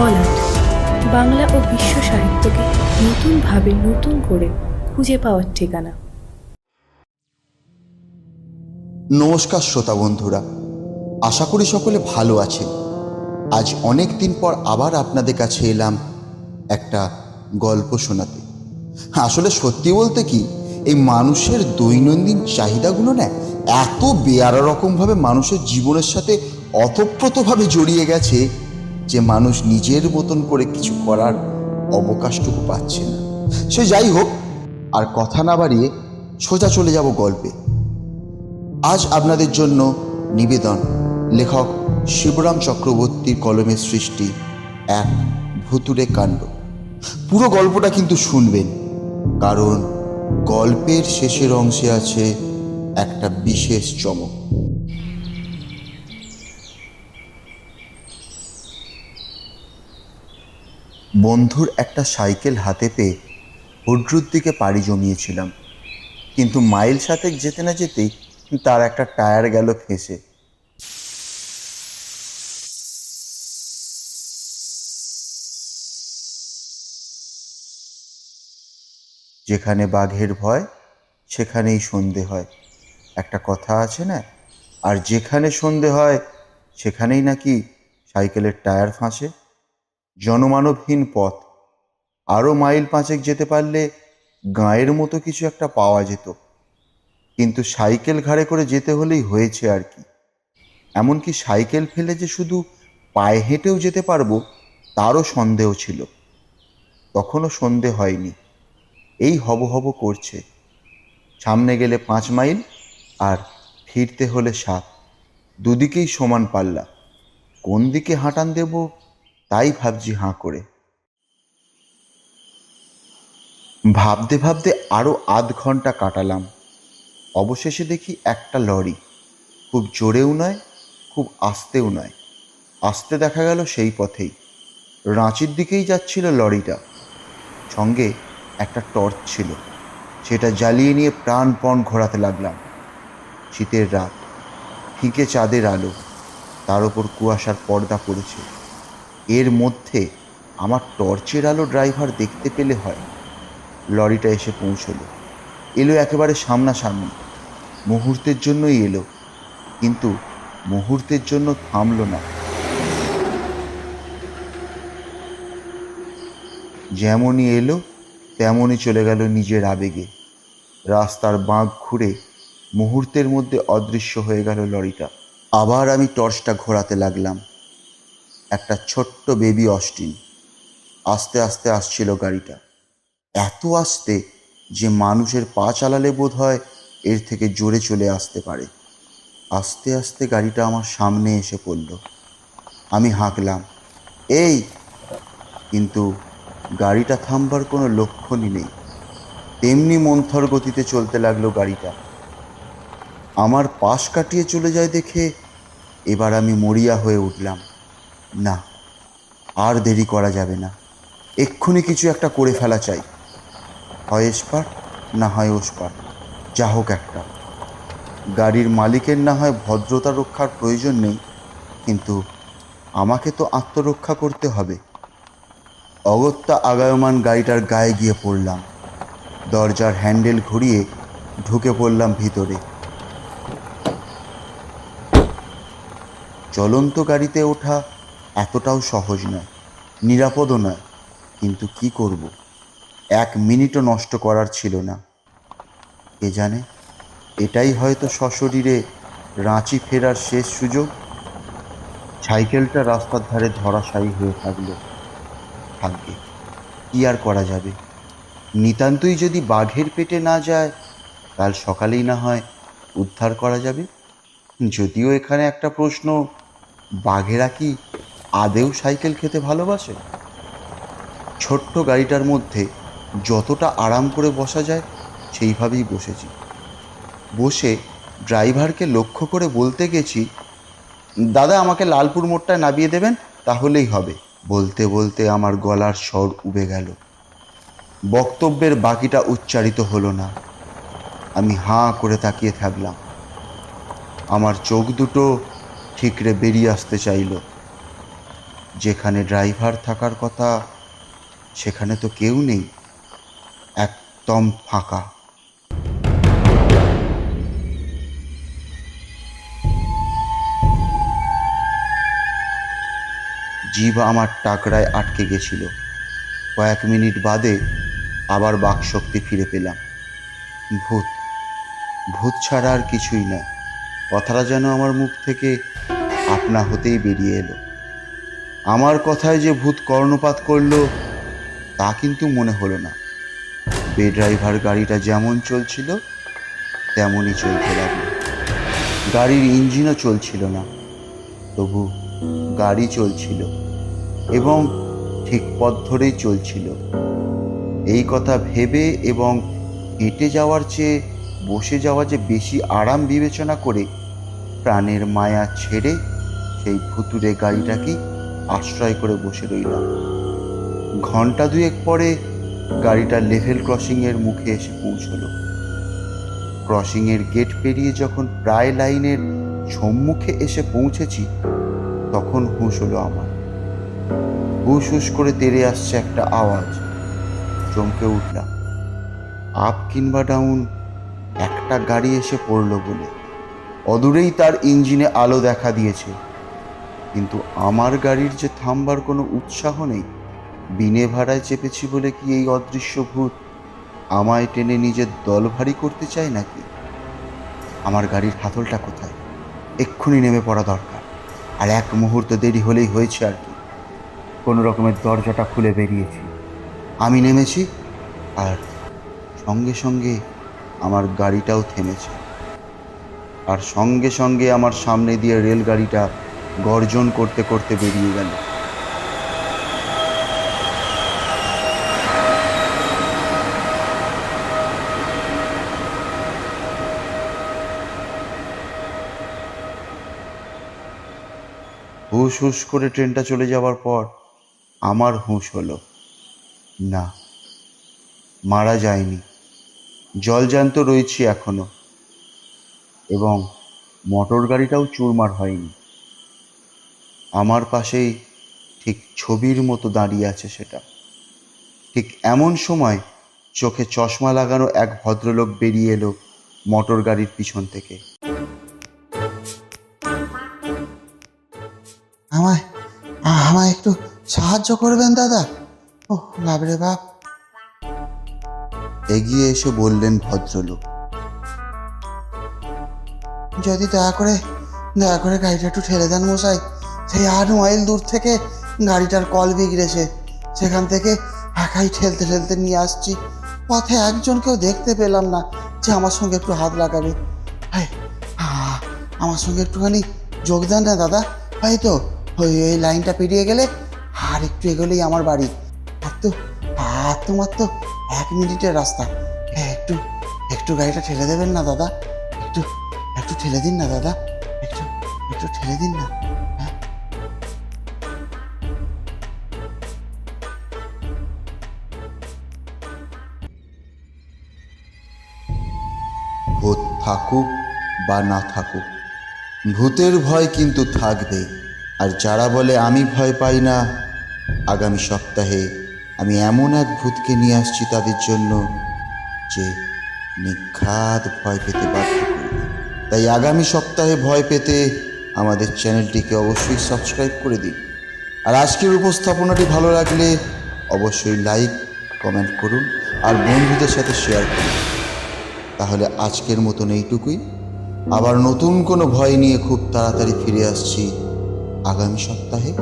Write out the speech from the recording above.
মলাট। বাংলা ও বিশ্ব সাহিত্যকে নতুনভাবে নতুন করে খুঁজে পাওয়ার ঠিকানা। নমস্কার শ্রোতা বন্ধুরা, আশা করি সকলে ভালো আছেন। আজ অনেক দিন পর আবার আপনাদের কাছে এলাম একটা গল্প শোনাতে। আসলে সত্যি বলতে কি, এই মানুষের দৈনন্দিন চাহিদাগুলো না এত বেয়ারা রকমভাবে মানুষের জীবনের সাথে অতপ্রতভাবে জড়িয়ে গেছে যে মানুষ নিজের মতন করে কিছু করার অবকাশটুকু পাচ্ছে না। সে যাই হোক, আর কথা না বাড়িয়ে সোজা চলে যাব গল্পে। আজ আপনাদের জন্য নিবেদন, লেখক শিবরাম চক্রবর্তীর কলমের সৃষ্টি, এক ভুতুরে কাণ্ড। পুরো গল্পটা কিন্তু শুনবেন, কারণ গল্পের শেষের অংশে আছে একটা বিশেষ চমক। বন্ধুর একটা সাইকেল হাতে পেয়ে হুড্রুর দিকে পাড়ি জমিয়েছিলাম। কিন্তু মাইল সাথে যেতে না যেতেই তার একটা টায়ার গেল ফেঁসে। যেখানে বাঘের ভয়, সেখানেই সন্ধে হয়। একটা কথা আছে না? আর যেখানে সন্ধে হয়, সেখানেই নাকি সাইকেলের টায়ার ফাঁসে। জনমানবহীন পথ। আরও মাইল পাঁচেক যেতে পারলে গাঁয়ের মতো কিছু একটা পাওয়া যেত। কিন্তু সাইকেল ঘাড়ে করে যেতে হলেই হয়েছে আর কি। এমনকি সাইকেল ফেলে যে শুধু পায়ে হেঁটেও যেতে পারব, তারও সন্দেহ ছিল। তখনও সন্ধে হয়নি। এই হব হব করছে। সামনে গেলে পাঁচ মাইল আর ফিরতে হলে সাত। দুদিকেই সমান পাল্লা। কোন দিকে হাঁটান দেব তাই ভাবছি হাঁ করে। ভাবতে ভাবতে আরও আধ ঘণ্টা কাটালাম। অবশেষে দেখি একটা লরি। খুব জোরেও নয়, খুব আস্তেও নয়। আস্তে দেখা গেল সেই পথেই। রাঁচির দিকেই যাচ্ছিল লরিটা। সঙ্গে একটা টর্চ ছিল। সেটা জ্বালিয়ে নিয়ে প্রাণপণ ঘোরাতে লাগলাম। শীতের রাত। ফিকে চাঁদের আলো। তার ওপর কুয়াশার পর্দা পড়েছে। এর মধ্যে আমার টর্চের আলো ড্রাইভার দেখতে পেলে হয়। লরিটা এসে পৌঁছলো। এলো একেবারে সামনাসামনি। মুহূর্তের জন্যই এলো, কিন্তু মুহূর্তের জন্য থামলো না। যেমনই এলো, তেমনই চলে গেল নিজের আবেগে। রাস্তার বাঁক ঘুরে মুহূর্তের মধ্যে অদৃশ্য হয়ে গেল লরিটা। আবার আমি টর্চটা ঘোরাতে লাগলাম। একটা ছোট্ট বেবি অস্টিন। আস্তে আস্তে আসছিল গাড়িটা। এত আস্তে যে মানুষের পা চালালে বোধ হয় এর থেকে জোরে চলে আসতে পারে। আস্তে আস্তে গাড়িটা আমার সামনে এসে পড়ল। আমি হাঁকলাম। এই! কিন্তু গাড়িটা থামবার কোনো লক্ষণই নেই। তেমনি মন্থর গতিতে চলতে লাগল গাড়িটা। আমার পাশ কাটিয়ে চলে যায় দেখে এবার আমি মরিয়া হয়ে উঠলাম। না, আর দেরি করা যাবে না। এক্ষুনি কিছু একটা করে ফেলা চাই। হয় এসপার, না হয় ওসপার। যা হোক একটা। গাড়ির মালিকের না হয় ভদ্রতা রক্ষার প্রয়োজন নেই, কিন্তু আমাকে তো আত্মরক্ষা করতে হবে। অগত্যা আগায়মান গাড়িটার গায়ে গিয়ে পড়লাম। দরজার হ্যান্ডেল ঘুরিয়ে ঢুকে পড়লাম ভিতরে। চলন্ত গাড়িতে ওঠা এতটাও সহজ নয়, নিরাপদও নয়, কিন্তু কি করব? এক মিনিটও নষ্ট করার ছিল না। কে জানে, এটাই হয়তো সশরীরে রাঁচি ফেরার শেষ সুযোগ? সাইকেলটা রাস্তার ধারে ধরাশায়ী হয়ে থাকল। থাকবে কি আর করা যাবে? নিতান্তই যদি বাঘের পেটে না যায়, কাল সকালেই না হয় উদ্ধার করা যাবে? যদিও এখানে একটা প্রশ্ন, বাঘেরা কি আদেও সাইকেল খেতে ভালোবাসে? ছোট্ট গাড়িটার মধ্যে যতটা আরাম করে বসা যায়, সেইভাবেই বসেছি। বসে ড্রাইভারকে লক্ষ্য করে বলতে গেছি, দাদা, আমাকে লালপুর মোড়টায় নামিয়ে দেবেন, তাহলেই হবে। বলতে বলতে আমার গলার স্বর উবে গেল। বক্তব্যের বাকিটা উচ্চারিত হলো না। আমি হাঁ করে তাকিয়ে থাকলাম। আমার চোখ দুটো ঠিকরে বেরিয়ে আসতে চাইলো। যেখানে ড্রাইভার থাকার কথা, সেখানে তো কেউ নেই। একদম ফাঁকা। জীব আমার টাকরায় আটকে গেছিল। কয়েক মিনিট বাদে আবার বাকশক্তি ফিরে পেলাম। ভূত। ভূত ছাড়া আর কিছুই না কথাটা যেন আমার মুখ থেকে আপনা হতেই বেরিয়ে এলো। আমার কথায় যে ভূত কর্ণপাত করল, তা কিন্তু মনে হলো না। বে ড্রাইভার গাড়িটা যেমন চলছিল, তেমনই চলতে লাগল। গাড়ির ইঞ্জিনও চলছিল না, তবু গাড়ি চলছিল এবং ঠিক পথ ধরেই চলছিল। এই কথা ভেবে এবং হেঁটে যাওয়ার চেয়ে বসে যাওয়া যে বেশি আরাম বিবেচনা করে প্রাণের মায়া ছেড়ে সেই ভুতুরে গাড়িটাকেই আশ্রয় করে বসে রইলাম। ঘণ্টা দুয়েক পরে গাড়িটা লেভেল ক্রসিংয়ের মুখে এসে পৌঁছলো। ক্রসিংয়ের গেট পেরিয়ে যখন প্রায় লাইনের সম্মুখে এসে পৌঁছেছি, তখন হুঁশ হলো আমার। হুস হুস করে তেড়ে আসছে একটা আওয়াজ। চমকে উঠলাম। আপ কিংবা ডাউন একটা গাড়ি এসে পড়ল বলে। অদূরেই তার ইঞ্জিনে আলো দেখা দিয়েছে। কিন্তু আমার গাড়ির যে থামবার কোনো উৎসাহ নেই, বিনে ভাড়ায় চেপেছি বলে কি এই অদৃশ্য ভূত আমায় টেনে নিজের দল ভারী করতে চায় নাকি? আমার গাড়ির হাতলটা কোথায়? এক্ষুনি নেমে পড়া দরকার। আর এক মুহূর্ত দেরি হলেই হয়েছে আর কি। কোনো রকমের দরজাটা খুলে বেরিয়েছি। আমি নেমেছি আর সঙ্গে সঙ্গে আমার গাড়িটাও থেমেছে। আর সঙ্গে সঙ্গে আমার সামনে দিয়ে রেলগাড়িটা গর্জন করতে করতে বেরিয়ে গেল। হুস হুস করে ট্রেনটা চলে যাওয়ার পর আমার হুঁশ হলো, না, মারা যায়নি। জলজান্ত রয়েছি এখনও এবং মোটর গাড়িটাও চুরমার হয়নি। আমার পাশেই ঠিক ছবির মতো দাঁড়িয়ে আছে সেটা। ঠিক এমন সময় চোখে চশমা লাগানো এক ভদ্রলোক বেরিয়ে এলো মোটর গাড়ির পিছন থেকে। আমায় আমায় একটু সাহায্য করবেন দাদা। ও বাবরে বাপ। এগিয়ে এসে বললেন ভদ্রলোক। যদি দয়া করে দয়া করে গাড়িটা একটু ঠেলে দেন মশাই। সেই আট মাইল দূর থেকে গাড়িটার কল বিগড়েছে। সেখান থেকে একাই ঠেলতে ঠেলতে নিয়ে আসছি। পথে একজনকেও দেখতে পেলাম না যে আমার সঙ্গে একটু হাত লাগাবে। আমার সঙ্গে একটুখানি যোগদান না দাদা। তাই তো, ওই, এই লাইনটা পেরিয়ে গেলে আর একটু এগোলেই আমার বাড়ি। আর তো, আর তোমার তো এক মিনিটের রাস্তা। হ্যাঁ একটু একটু গাড়িটা ঠেলে দেবেন না দাদা। একটু একটু ঠেলে দিন না দাদা। একটু একটু ঠেলে দিন না। থাকুক বা না থাকুক, ভূতের ভয় কিন্তু থাকবে। আর যারা বলে, আমি ভয় পাই না, আগামী সপ্তাহে আমি এমন এক ভূতকে নিয়ে আসছি তাদের জন্য যে নিঘাত ভয় পেতে বাধ্য তাই আগামী সপ্তাহে ভয় পেতে আমাদের চ্যানেলটিকে অবশ্যই সাবস্ক্রাইব করে দিন। আর আজকের উপস্থাপনাটি ভালো লাগলে অবশ্যই লাইক, কমেন্ট করুন আর বন্ধুদের সাথে শেয়ার করুন। তাহলে আজকের মতন এইটুকুই। আবার নতুন কোনো ভয় নিয়ে খুব তাড়াতাড়ি ফিরে আসছি আগামী সপ্তাহে।